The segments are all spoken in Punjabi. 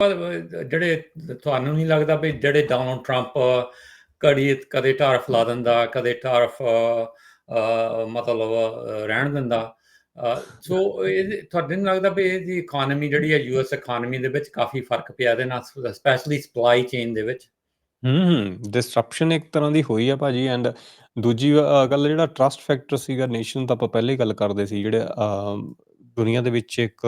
ਪਰ ਜਿਹੜੇ ਤੁਹਾਨੂੰ ਨਹੀਂ ਲੱਗਦਾ ਵੀ ਜਿਹੜੇ ਡੋਨਲਡ ਟਰੰਪ ਕੜੀ ਕਦੇ ਟਾਰਫ ਲਾ ਦਿੰਦਾ ਕਦੇ ਟਾਰਫ ਮਤਲਬ ਰਹਿਣ ਦਿੰਦਾ ਸੋ ਇਹ ਤੁਹਾਡੇ ਨਹੀਂ ਲੱਗਦਾ ਵੀ ਇਹਦੀ ਇਕਨੋਮੀ ਜਿਹੜੀ ਹੈ ਯੂਐਸ ਇਕਨੋਮੀ ਦੇ ਵਿੱਚ ਕਾਫੀ ਫ਼ਰਕ ਪਿਆ ਇਹਦੇ ਨਾਲ ਸਪੈਸ਼ਲੀ ਸਪਲਾਈ ਚੇਨ ਦੇ ਵਿੱਚ? ਹੂੰ, ਹੂੰ, ਡਿਸਰਪਸ਼ਨ ਇੱਕ ਤਰ੍ਹਾਂ ਦੀ ਹੋਈ ਆ ਭਾਜੀ ਐਂਡ ਦੂਜੀ ਗੱਲ ਜਿਹੜਾ ਟਰਸਟ ਫੈਕਟਰ ਸੀਗਾ ਨੇਸ਼ਨ ਤਾਂ ਆਪਾਂ ਪਹਿਲੇ ਹੀ ਗੱਲ ਕਰਦੇ ਸੀ ਜਿਹੜੇ ਅ, ਦੁਨੀਆ ਦੇ ਵਿੱਚ ਇੱਕ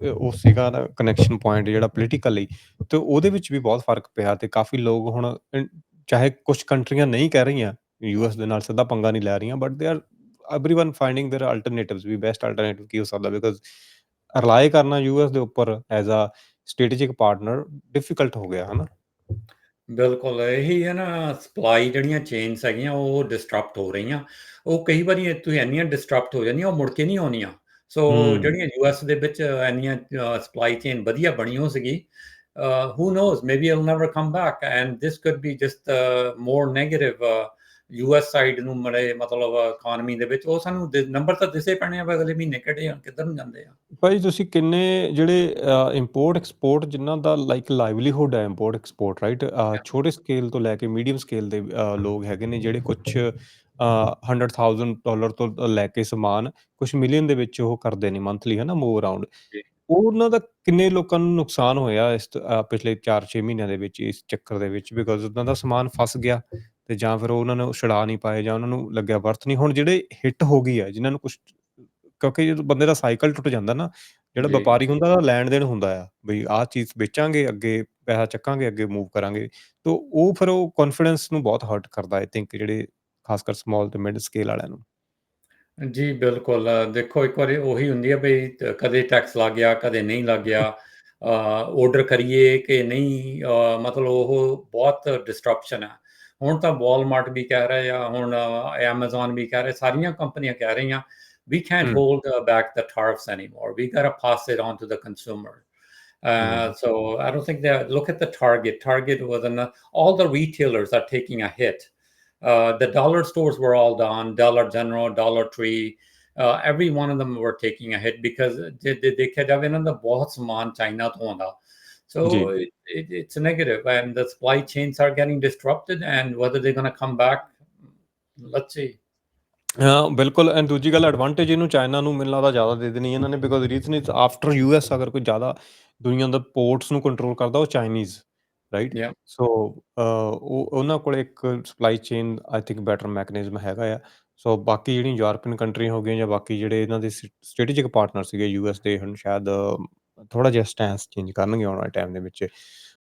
ਅ, ਉਹ ਸੀਗਾ ਨਾ ਕਨੈਕਸ਼ਨ ਪੁਆਇੰਟ ਜਿਹੜਾ ਪੋਲੀਟੀਕਲੀ ਤੇ ਉਹਦੇ ਵਿੱਚ ਵੀ ਬਹੁਤ ਫਰਕ ਪਿਆ ਤੇ ਕਾਫੀ ਲੋਕ ਹੁਣ ਅ, ਚਾਹੇ ਕੁਝ ਕੰਟਰੀਆਂ ਨਹੀਂ ਕਹਿ ਰਹੀਆਂ ਯੂਐਸ ਦੇ ਨਾਲ ਸਿੱਧਾ ਪੰਗਾ ਨਹੀਂ ਲੈ ਰਹੀਆਂ but they are everyone finding their alternatives we best alternative ਕੀ ਹੋ ਸਕਦਾ ਬਿਕਾਜ਼ ਰਿਲਾਈ ਕਰਨਾ ਯੂਐਸ ਦੇ ਉੱਪਰ as a strategic partner difficult ਹੋ ਗਿਆ ਹਨਾ ਬਿਲਕੁਲ ਇਹੀ ਹੈ ਨਾ ਸਪਲਾਈ ਜਿਹੜੀਆਂ ਚੇਨਸ ਹੈਗੀਆਂ ਉਹ ਡਿਸਟਰਪਟ ਹੋ ਰਹੀਆਂ ਉਹ ਕਈ ਵਾਰੀ ਤੁਸੀਂ ਇੰਨੀਆਂ ਡਿਸਟਰਪਟ ਹੋ ਜਾਂਦੀਆਂ ਉਹ ਮੁੜ ਕੇ ਨਹੀਂ ਆਉਣੀਆਂ ਸੋ ਹੂੰ ਜਿਹੜੀਆਂ ਯੂਐਸ ਦੇ ਵਿੱਚ ਇੰਨੀਆਂ ਸਪਲਾਈ ਚੇਨ ਵਧੀਆ ਬਣੀ ਹੋ ਸੀਗੀ who knows maybe it'll never come back and this could be just uh, more negative uh, US side ਨੂੰ ਮੜੇ ਮਤਲਬ ਇਕਨੋਮੀ ਦੇ ਵਿੱਚ ਉਹ ਸਾਨੂੰ ਨੰਬਰ ਤਾਂ ਦਿਸੇ ਪੈਣੇ ਆ ਅਗਲੇ ਮਹੀਨੇ ਕਿਹੜੇ ਆ ਕਿੱਧਰ ਨੂੰ ਜਾਂਦੇ ਆ। ਭਾਈ ਤੁਸੀਂ ਕਿੰਨੇ ਜਿਹੜੇ ਇੰਪੋਰਟ ਐਕਸਪੋਰਟ ਜਿਨ੍ਹਾਂ ਦਾ ਲਾਈਕ ਲਾਈਵਲੀਹੁੱਡ ਹੈ ਇੰਪੋਰਟ ਐਕਸਪੋਰਟ ਰਾਈਟ ਛੋਟੇ ਸਕੇਲ ਤੋਂ ਲੈ ਕੇ ਮੀਡੀਅਮ ਸਕੇਲ ਦੇ ਅ, ਲੋਕ ਹੈਗੇ ਨੇ ਜਿਹੜੇ ਕੁਝ 100000 ਡਾਲਰ ਤੋਂ ਲੈ ਕੇ ਸਮਾਨ ਕੁਝ ਮਿਲੀਅਨ ਦੇ ਵਿੱਚ ਉਹ ਕਰਦੇ ਨੇ ਮੰਥਲੀ ਹੈ ਨਾ ਮੂਵ ਅਰਾਊਂਡ ਉਹਨਾਂ ਦਾ ਕਿੰਨੇ ਲੋਕਾਂ ਨੂੰ ਨੁਕਸਾਨ ਹੋਇਆ ਇਸ ਪਿਛਲੇ 4-6 ਮਹੀਨਿਆਂ ਦੇ ਵਿੱਚ ਇਸ ਚੱਕਰ ਦੇ ਵਿੱਚ ਬਿਕਾਜ਼ ਉਹਨਾਂ ਦਾ ਸਮਾਨ ਫਸ ਗਿਆ। ਤੇ ਜਾਂ ਫਿਰ ਉਹਨਾਂ ਨੂੰ ਛੁਡਾ ਨਹੀਂ ਪਾਏ ਜਾਂ ਉਹਨਾਂ ਨੂੰ ਲੱਗਿਆ ਵਰਥ ਨਹੀਂ। ਹੁਣ ਜਿਹੜੇ ਹਿੱਟ ਹੋ ਗਈ ਹੈ ਜਿਨ੍ਹਾਂ ਨੂੰ ਕੁਝ ਕਿਉਂਕਿ ਜਦੋਂ ਬੰਦੇ ਦਾ ਸਾਈਕਲ ਟੁੱਟ ਜਾਂਦਾ ਨਾ ਜਿਹੜਾ ਜੀ। ਵਪਾਰੀ ਹੁੰਦਾ ਉਹਦਾ ਲੈਣ ਦੇਣ ਹੁੰਦਾ ਆ ਬਈ ਆਹ ਚੀਜ਼ ਵੇਚਾਂਗੇ ਅੱਗੇ ਪੈਸਾ ਚੱਕਾਂਗੇ ਅੱਗੇ ਮੂਵ ਕਰਾਂਗੇ। ਤੋ ਉਹ ਫਿਰ ਉਹ ਕੌਨਫੀਡੈਂਸ ਨੂੰ ਬਹੁਤ ਹਰਟ ਕਰਦਾ ਆਈ ਥਿੰਕ ਜਿਹੜੇ ਖਾਸ ਕਰ ਸਮਾਲ ਤੇ ਮਿਡ ਸਕੇਲ ਵਾਲਿਆਂ ਨੂੰ। ਜੀ ਬਿਲਕੁਲ। ਅ, ਦੇਖੋ ਇੱਕ ਵਾਰੀ ਉਹੀ ਹੁੰਦੀ ਹੈ ਬਈ ਤ- ਕਦੇ ਟੈਕਸ ਲੱਗ ਗਿਆ ਕਦੇ ਨਹੀਂ ਲੱਗ ਗਿਆ। ਆਰਡਰ ਕਰੀਏ ਕਿ ਨਹੀਂ ਅ, ਮਤਲਬ ਉਹ ਬਹੁਤ ਡਿਸਟਰਪਸ਼ਨ ਹੈ ਹੁਣ ਤਾਂ ਵਾਲਮਾਰਟ ਵੀ ਕਹਿ ਰਿਹਾ ਜਾਂ Amazon ਵੀ ਕਹਿ ਰਿਹਾ ਸਾਰੀਆਂ ਕੰਪਨੀਆਂ ਕਹਿ ਰਹੀਆਂ we can't hold back the tariffs anymore we got to pass it on to the consumer uh, so I don't think that. Look at the Target. Target was an. All the retailers are taking a hit. Uh, the dollar stores were all done. Dollar General, Dollar Tree, uh, every one of them were taking a hit because they ਦੇਖਿਆ ਜਾਵੇ ਇਹਨਾਂ ਦਾ ਬਹੁਤ ਸਮਾਨ ਚਾਈਨਾ ਤੋਂ ਆਉਂਦਾ So it, it, it's a negative, and the supply chains are getting disrupted. And whether they're going to come back, let's see. ਹਾਂ ਬਿਲਕੁਲ ਐਂਡ ਦੂਜੀ ਗੱਲ ਐਡਵਾਂਟੇਜ ਇਹਨੂੰ ਚਾਈਨਾ ਨੂੰ ਮੈਨੂੰ ਲੱਗਦਾ ਜ਼ਿਆਦਾ ਦੇ ਦੇਣੀ ਇਹਨਾਂ ਨੇ because reason is after US ਅਗਰ ਕੋਈ ਜ਼ਿਆਦਾ ਦੁਨੀਆ ਦਾ ਪੋਰਟਸ ਨੂੰ ਕੰਟਰੋਲ ਕਰਦਾ ਉਹ ਚਾਈਨੀਜ਼ ਰਾਈਟ. ਸੋ ਉਹ ਉਹਨਾਂ ਕੋਲ ਇੱਕ supply chain I think better mechanism ਹੈਗਾ ਆ ਸੋ ਬਾਕੀ ਜਿਹੜੀਆਂ ਯੂਰਪੀਅਨ ਕੰਟਰੀਆਂ ਹੋ ਗਈਆਂ ਜਾਂ ਬਾਕੀ ਜਿਹੜੇ ਇਹਨਾਂ ਦੇ ਸਟ੍ਰੈਟੇਜਿਕ ਪਾਰਟਨਰ ਸੀਗੇ ਯੂਐਸ ਦੇ ਹੁਣ ਸ਼ਾਇਦ ਥੋੜਾ ਜਿਹਾ ਸਟੈਂਸ ਚੇਂਜ ਕਰਨਗੇ ਆਉਣ ਵਾਲੇ ਟਾਈਮ ਦੇ ਵਿੱਚ।